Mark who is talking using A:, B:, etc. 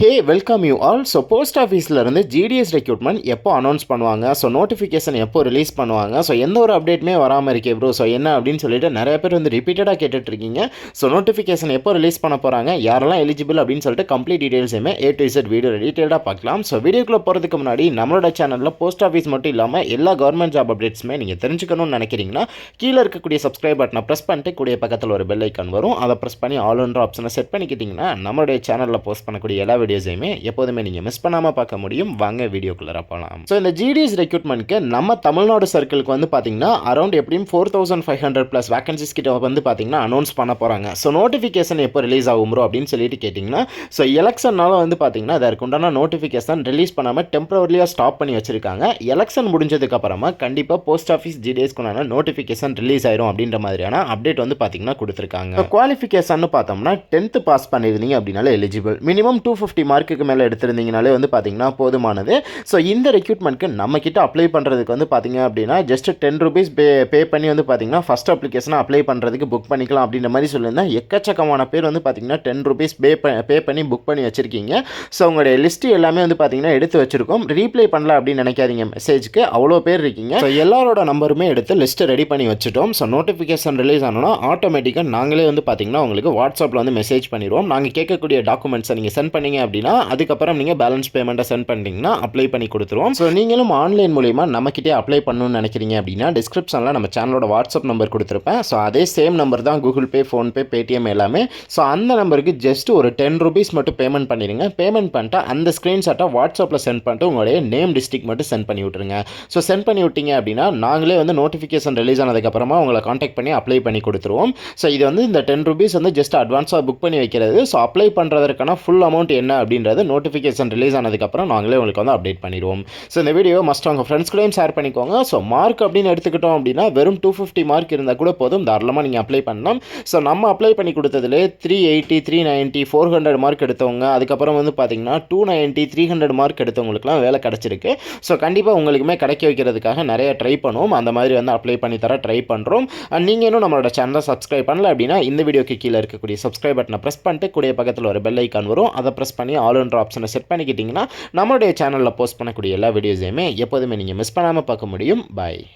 A: Hey welcome you all so post ஆஃபீஸ்லேருந்து GDS recruitment எப்போ announce பண்ணுவாங்க? ஸோ நோட்டிஃபிகேஷன் எப்போ ரிலீஸ் பண்ணுவாங்க? ஸோ எந்த ஒரு அப்டேட்டுமே வராமல் இருக்கே ப்ரோ ஸோ என்ன அப்படின்னு சொல்லிட்டு நிறைய பேர் வந்து ரிப்பீட்டடாக கேட்டுட்ருக்கீங்க. ஸோ நோட்டிஃபிகேஷன் எப்போ ரிலீஸ் பண்ண போகிறாங்க யாரெல்லாம் எலிஜிபிள் அப்படின்னு சொல்லிட்டு கம்ப்ளீட் டீடைல்ஸுமே ஏ டு இசட் வீடியோ டீட்டெயிலாக பார்க்கலாம். ஸோ வீடியோக்குள்ளே போகிறதுக்கு முன்னாடி நம்மளோட சேனலில் போஸ்ட் ஆஃபீஸ் மட்டும் இல்லாமல் எல்லா கவர்மெண்ட் ஜாப் அப்டேட்ஸுமே நீங்கள் தெரிஞ்சுக்கணும்னு நினைக்கிறீங்கன்னா கீழே இருக்கக்கூடிய சப்ஸ்கிரைப் பட்டனை ப்ரெஸ் பண்ணிட்டு கூடிய பக்கத்தில் ஒரு பெல் ஐக்கான் வரும். அதை ப்ரெஸ் பண்ணி ஆல் ஒன்ற ஆப்ஷனை செட் பண்ணிக்கிட்டிங்கன்னா நம்மளுடைய சேனலில் போஸ்ட் பண்ணக்கூடிய எல்லா வீடியோஸையுமே எப்போதுமே நீங்கள் மிஸ் பண்ணாமல் பார்க்க முடியும். வாங்க வீடியோக்குள்ளே போகலாம் ஸோ இந்த ஜிடிஎஸ் ரெக்ரூட்மெண்ட்க்கு நம்ம தமிழ்நாடு சர்க்கிளுக்கு வந்து பார்த்தீங்கன்னா அரௌண்ட் எப்படியும் four thousand five hundred plus vacancies கிட்ட வந்து பார்த்தீங்கன்னா அனௌன்ஸ் பண்ண போகிறாங்க ஸோ நோட்டிஃபிகேஷன் எப்போ ரிலீஸ் ஆகும் ப்ரோ அப்படின்னு சொல்லிட்டு கேட்டிங்கன்னா ஸோ எலெக்ஷன்னால வந்து பார்த்தீங்கன்னா அதற்கு உண்டான நோட்டிஃபிகேஷன் ரிலீஸ் பண்ணாமல் டெம்பரவரியாக ஸ்டாப் பண்ணி வச்சிருக்காங்க. எலெக்ஷன் முடிஞ்சதுக்கு அப்புறமா கண்டிப்பாக போஸ்ட் ஆஃபீஸ் ஜிடிஎஸ்க்குண்டான நோட்டிஃபிகேஷன் ரிலீஸ் ஆயிரும் அப்படின்ற மாதிரியான அப்டேட் வந்து பார்த்தீங்கன்னா கொடுத்துருக்காங்க. குவாலிஃபிகேஷன் பார்த்தோம்னா டென்த்து பாஸ் பண்ணியிருந்தீங்க அப்படின்னால எலிஜிபிள் மினிமம் டூ ஃபிஃப்டி மார்க்குக்கு மேலே எடுத்திருந்தீங்கனாலே வந்து பார்த்தீங்கன்னா போதுமானது. ஸோ இந்த ரெக்யூட்மெண்ட்டுக்கு நம்ம கிட்ட அப்ளை பண்ணுறதுக்கு வந்து பார்த்தீங்க அப்படின்னா just ten rupees pay pay பண்ணி வந்து பார்த்தீங்கன்னா ஃபஸ்ட் அப்ளிகேஷனை அப்ளை பண்ணுறதுக்கு புக் பண்ணிக்கலாம் அப்படின்ற மாதிரி சொல்லியிருந்தேன் எக்கச்சக்கமான பேர் வந்து பார்த்தீங்கன்னா டென் ருபீஸ் பே பே பண்ணி புக் பண்ணி வச்சுருக்கீங்க. ஸோ உங்களுடைய லிஸ்ட்டு எல்லாமே வந்து பார்த்தீங்கன்னா எடுத்து வச்சுருக்கோம். ரீப்ளை பண்ணலாம் அப்படின்னு நினைக்காதீங்க மெசேஜ்க்கு அவ்வளோ பேர் இருக்கீங்க. ஸோ எல்லாரோட நம்பருமே எடுத்து லிஸ்ட்டு ரெடி பண்ணி வச்சுட்டோம். ஸோ நோட்டிஃபிகேஷன் ரிலீஸ் ஆனோன்னா ஆட்டோமேட்டிக்காக நாங்களே வந்து பார்த்தீங்கன்னா உங்களுக்கு வாட்ஸ்அப்பில் வந்து மெசேஜ் பண்ணிடுவோம். நாங்கள் கேட்கக்கூடிய டாக்குமெண்ட்ஸை நீங்கள் சென்ட் பண்ணிங்க அப்படின்னா அதுக்கப்புறம் நீங்கள் பேலன்ஸ் பேமெண்ட்டை சென்ட் பண்ணிட்டீங்கன்னா அப்ளை பண்ணி கொடுத்துருவோம். ஸோ நீங்களும் ஆன்லைன் மூலிமா நம்மக்கிட்டே அப்ளை பண்ணணும்னு நினைக்கிறீங்க அப்படின்னா டிஸ்கிரிப்ஷனில் நம்ம சேனலோட வாட்ஸ்அப் நம்பர் கொடுத்துருப்பேன். ஸோ அதே சேம் நம்பர் தான் கூகுள் பே ஃபோன்பே பேடிஎம் எல்லாமே. ஸோ அந்த நம்பருக்கு ஜஸ்ட் ஒரு டென் ருபீஸ் மட்டும் பேமெண்ட் பண்ணிடுங்க. பேமெண்ட் பண்ணிட்டு அந்த ஸ்க்ரீன்ஷாட்டை வாட்ஸ்அப்பில் சென்ட் பண்ணிட்டு உங்களுடைய நேம் டிஸ்ட்ரிக் மட்டும் சென்ட் பண்ணி விட்ருங்க ஸோ சென்ட் பண்ணி விட்டீங்க அப்படின்னா நாங்களே வந்து நோட்டிஃபிகேஷன் ரிலீஸ் ஆனதுக்கப்புறமா உங்களை காண்டாக்ட் பண்ணி அப்ளை பண்ணி கொடுத்துருவோம். ஸோ இது வந்து இந்த டென் ருபீஸ் வந்து ஜஸ்ட் அட்வான்ஸாக புக் பண்ணி வைக்கிறது. ஸோ அப்ளை பண்ணுறதுக்கான ஃபுல் அமௌண்ட் என்ன அப்படின்றது நோட்டிஃபிகேஷன் ரிலீஸ் ஆனதுக்கப்புறம் நாங்களே உங்களுக்கு வந்து அப்டேட் பண்ணிடுவோம். ஸோ இந்த வீடியோ மஸ்ட் உங்கள் ஃப்ரெண்ட்ஸ் கூடயும் ஷேர் பண்ணிக்கோங்க. ஸோ மார்க் அப்படின்னு எடுத்துக்கிட்டோம் அப்படின்னா வெறும் டூ ஃபிஃப்டி மார்க் இருந்தால் கூட போதும். தாராளமாக நீங்கள் அப்ளை பண்ணலாம். ஸோ நம்ம அப்ளை பண்ணி கொடுத்ததுலே three eighty three ninety four hundred mark எடுத்தவங்க. அதுக்கப்புறம் வந்து பார்த்தீங்கன்னா two ninety three hundred mark எடுத்தவங்களுக்குலாம் வேலை கிடச்சிருக்கு. ஸோ கண்டிப்பாக உங்களுக்குமே கிடைக்க வைக்கிறதுக்காக நிறைய ட்ரை பண்ணுவோம். அந்த மாதிரி வந்து அப்ளை பண்ணி தர ட்ரை பண்ணுறோம் அண்ட் நீங்கள் இன்னும் நம்மளோட சேனலை சப்ஸ்கிரைப் பண்ணல அப்படின்னா இந்த வீடியோக்கு கீழே இருக்கக்கூடிய சப்ஸ்கிரைப் பட்டனை ப்ரெஸ் பண்ணிட்டு கூடிய பக்கத்தில் ஒரு பெல் ஐக்கான் வரும். அதை ப்ரெஸ் பண்ணி ஆல் ஒன்ற ஆப்ஷனை செட் பண்ணிக்கிட்டிங்கன்னா நம்மளுடைய சேனலில் போஸ்ட் பண்ணக்கூடிய எல்லா வீடியோஸையுமே எப்போதுமே நீங்கள் மிஸ் பண்ணாமல் பார்க்க முடியும். பாய்